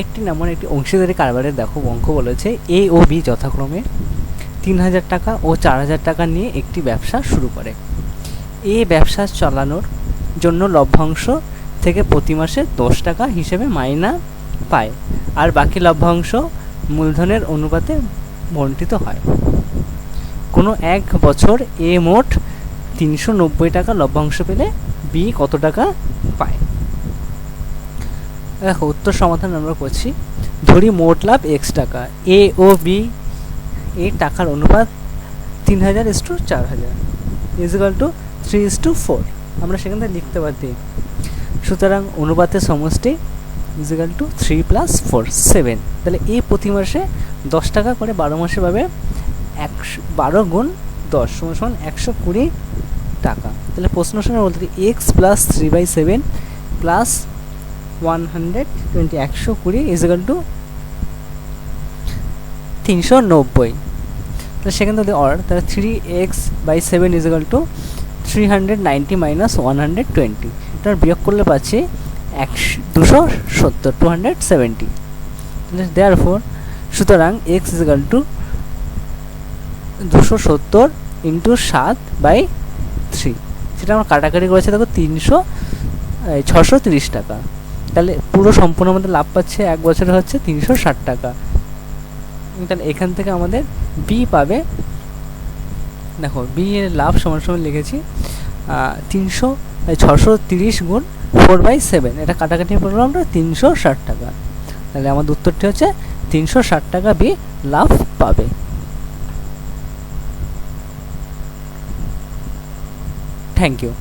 একটি এমন একটি অংশীদারি কারবারের দেখো অঙ্ক বলেছে। এ ও বি যথাক্রমে তিন হাজার টাকা ও চার হাজার টাকা নিয়ে একটি ব্যবসা শুরু করে। এ ব্যবসা চালানোর জন্য লভ্যাংশ থেকে প্রতি মাসে দশ টাকা হিসেবে মাইনা পায় আর বাকি লভ্যাংশ মূলধনের অনুপাতে বন্টিত হয়। কোনো এক বছর এ মোট তিনশো নব্বই টাকা লভ্যাংশ পেলে বি কত টাকা পায়? দেখো, উত্তর সমাধান আমরা করছি। ধরি মোট লাভ এক্স টাকা। এ ও বি এর টাকার অনুপাত তিন হাজার ইস টু চার হাজার is equal to three is to four আমরা সেখান থেকে লিখতে পারি সুতরাং অনুপাতের সমষ্টি is equal to three plus four seven তাহলে এ প্রতি মাসে দশ টাকা করে বারো মাসে পাবে একশো বারো গুণ দশ, সমান সমান একশো কুড়ি টাকা। তাহলে প্রশ্ন সময় বলতে x plus three by seven plus one hundred twenty একশো কুড়ি ইজিক্যাল টু তিনশো নব্বই তাহলে সেখান থেকে অর তাহলে three x by seven is equal to three hundred ninety minus one hundred twenty এটার বিয়োগ করলে পাচ্ছি একশো দুশো সত্তর two hundred seventy therefore সুতরাং এক্স ইজিক্যাল টু দুশো সত্তর ইন্টু সাত বাই থ্রি সেটা আমরা কাটাকাটি করেছে দেখো তিনশো ছশো তিরিশ টাকা তাহলে পুরো সম্পূর্ণ আমাদের লাভ পাচ্ছে এক বছরে হচ্ছে তিনশো ষাট টাকা। তাহলে এখান থেকে আমাদের বি পাবে। দেখো বি এর লাভ সমান সমান লিখেছি তিনশো ছশো তিরিশ গুণ ফোর বাই সেভেন এটা কাটাকাটি করলাম আমরা তিনশো ষাট টাকা। তাহলে আমাদের উত্তরটি হচ্ছে তিনশো ষাট টাকা বি লাভ পাবে। Thank you